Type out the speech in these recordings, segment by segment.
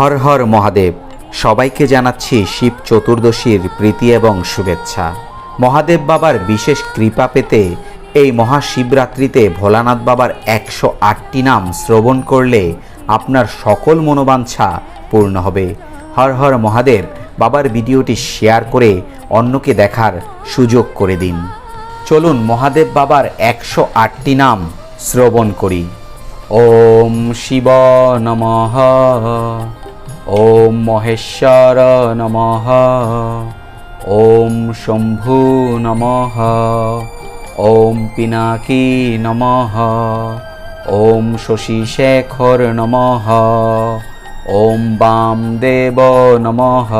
হর হর মহাদেব, সবাইকে জানাচ্ছি শিব চতুর্দশীর প্রীতি এবং শুভেচ্ছা। মহাদেব বাবার বিশেষ কৃপা পেতে এই মহাশিবরাত্রিতে ভোলানাথ বাবার একশো আটটি নাম শ্রবণ করলে আপনার সকল মনোবাঞ্ছা পূর্ণ হবে। হর হর মহাদেব, বাবার ভিডিওটি শেয়ার করে অন্যকে দেখার সুযোগ করে দিন। চলুন মহাদেব বাবার একশো আটটি নাম শ্রবণ করি। ওম শিব নমঃ ওম মহেশ্বর নমঃ। ওম শম্ভু নমঃ। ওম পিনাকি নমঃ। ওম শশীশেখর নমঃ। ওম বামদেব নমঃ।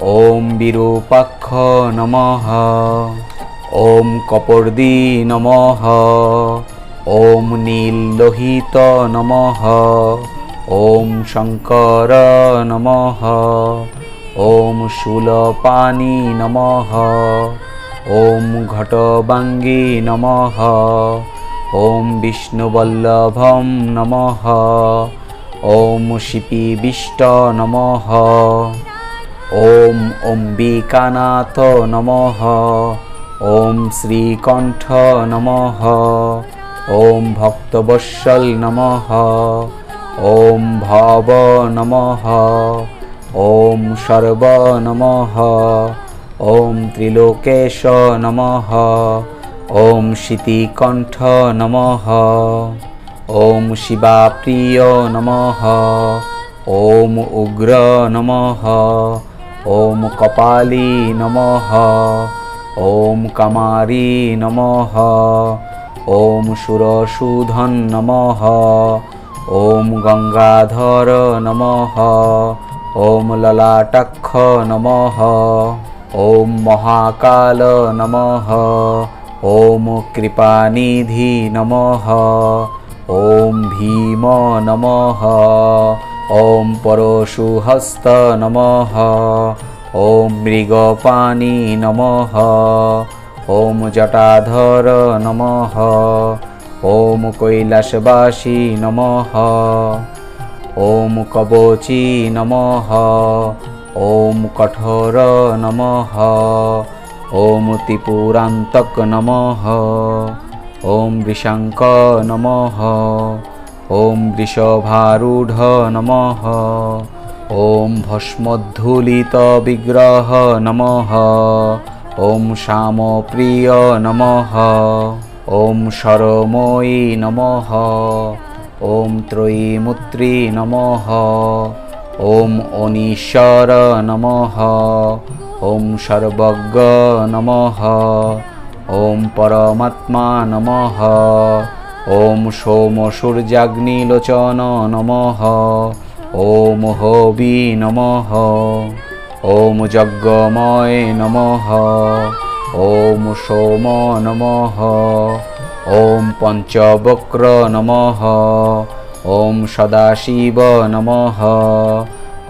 ওম বিরূপাক্ষ নমঃ। ওম কপর্দি নমঃ। ওম নীললোহিত নমঃ। ওম শঙ্কর নমঃ, ওম শূলপানি নমঃ, ওম ঘটবাঙ্গি নমঃ, ওম বিষ্ণুবল্লভম নমঃ, ওম শিপিবিষ্ট নমঃ, ওম অম্বিকানাথ নমঃ, ওম শ্রীকণ্ঠ নমঃ, ওম ভক্তবৎসল নমঃ। ওম ভব নমঃ, ওম সর্ব নমঃ, ওম ত্রিলোকেশ নমঃ, ওম শীতিকণ্ঠ নমঃ, ওম শিবাপ্রিয় নমঃ, ওম উগ্র নমঃ, ওম কপালী নমঃ, ওম কামারী নমঃ, ওম সুরসূধন নমঃ ওম গঙ্গাধর নমঃ, ওম ললাটক্ষ নমঃ, ওম মহাকাল নমঃ, ওম কৃপানিধি নমঃ, ওম ভীম নমঃ, ওম পরশুহস্ত নমঃ, ওম মৃগপাণি নমঃ, ওম জটাধর নমঃ ওম কৈলাসবাসী নমঃ ওম কবচী নমঃ ওম কঠোর নমঃ ওম ত্রিপুরান্তক নমঃ ওম বৃষঙ্ক নমঃ ওম বৃষভারূঢ় নমঃ ওম ভস্মোদ্ধূলিত বিগ্রহ নমঃ ওম শ্যামপ্রিয় ওম সরময়ী নমঃ। ওম ত্রয়ীমূত্রী নমঃ। ওম অনীশ্বর নমঃ। ওম সর্বজ্ঞ নমঃ। ওম পরমাত্মা নমঃ। ওম সোম সূর্যাগ্নিলোচন নমঃ। ওম হবি নমঃ। ওম যজ্ঞময় নমঃ। ওম সোম নমঃ ওম পঞ্চবক্র নমঃ ওম সদাশিব নমঃ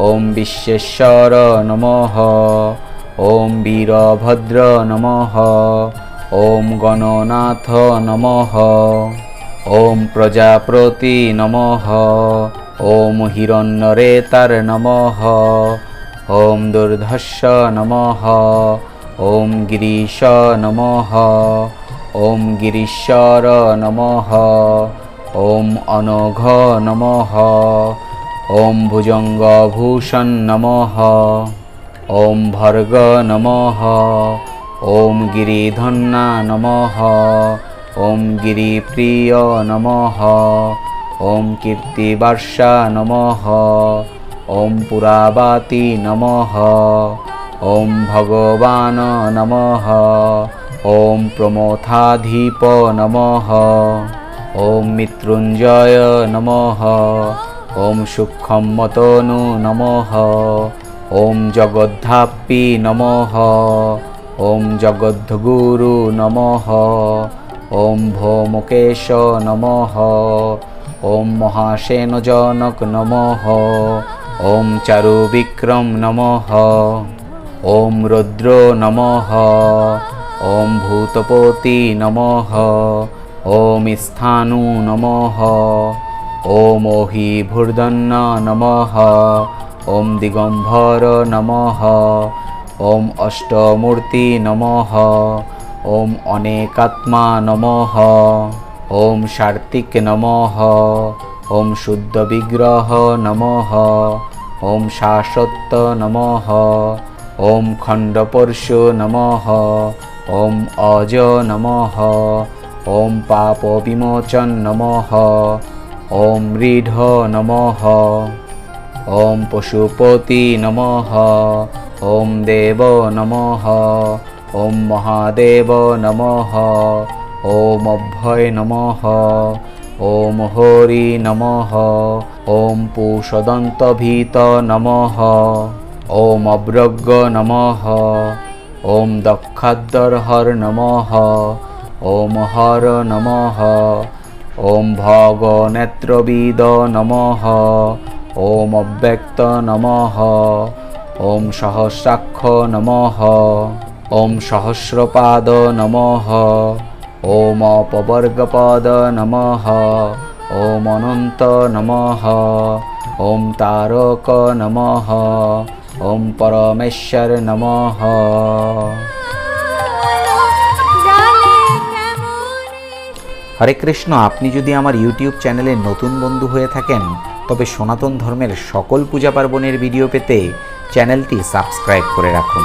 ওম বিশ্বেশ্বর নমঃ ওম বীরভদ্র নমঃ ওম গণনাথ নমঃ ওম প্রজাপ্রতি নমঃ ওম হিরণ্যরেতার নমঃ ওম দুর্ধস্য নমঃ ওম গিরিশ নমঃ। ওম গিরিশ্বর নমঃ। ওম অনঘ নমঃ। ওম ভুজঙ্গভূষণ নমঃ। ওম ভর্গ নমঃ। ওম গিরিধন্না নমঃ। ওম গিরিপ্রিয় নমঃ। ওম কীর্তিবর্ষা নমঃ। ওম পুরাবাতি নমঃ। ওম ভগবান নমঃ। ওম প্রমথাধিপ নমঃ। ওম মৃত্যুঞ্জয় নমঃ। ওম সূক্ষ্মতনু নমঃ। ওম জগদ্ধাপ্পি নমঃ। ওম জগদ্গুরু নমঃ। ওম ভৌমকেশ নমঃ। ওম মহাসেনজনক নমঃ। ওম চারুবিক্রম নমঃ। ওম রুদ্র নমঃ, ওম ভূতপতি নমঃ, ওম স্থানু নমঃ, ওম ওহি ভূর্ধন্য নমঃ, ওম দিগম্বর নমঃ, ওম অষ্টমূর্তি নমঃ, ওম অনেকাত্মা নমঃ, ওম সার্তিক নমঃ, ওম শুদ্ধ বিগ্রহ নমঃ, ওম শাশ্বত নমঃ। খণ্ডপরশু নমঃ, ওম অজ নমঃ, ওম পাপ বিমোচন নমঃ, ওম ঋঢ নমঃ, ওম পশুপতি নমঃ, ওম দেব নমঃ, ওম মহাদেব নমঃ, ওম অভয় নমঃ, ওম হরি নমঃ, ওম পুষদন্তভীত নমঃ। ওম অব্রজ্ঞ নমঃ। ওম দক্ষাদ্দরহর নমঃ। ওম হর নমঃ। ওম ভগ নেত্রবিদ নমঃ। ওম অব্যক্ত নমঃ। ওম সহস্রাক্ষ নমঃ। ওম সহস্রপাদ নমঃ। ওম অপবর্গপদ নমঃ। ওম অনন্ত নমঃ। ওম তারক নমঃ। ওম পরমেশ্বর নমঃ। হরে কৃষ্ণ, আপনি যদি আমার ইউটিউব চ্যানেলে নতুন বন্ধু হয়ে থাকেন, তবে সনাতন ধর্মের সকল পূজা পার্বণের ভিডিও পেতে চ্যানেলটি সাবস্ক্রাইব করে রাখুন।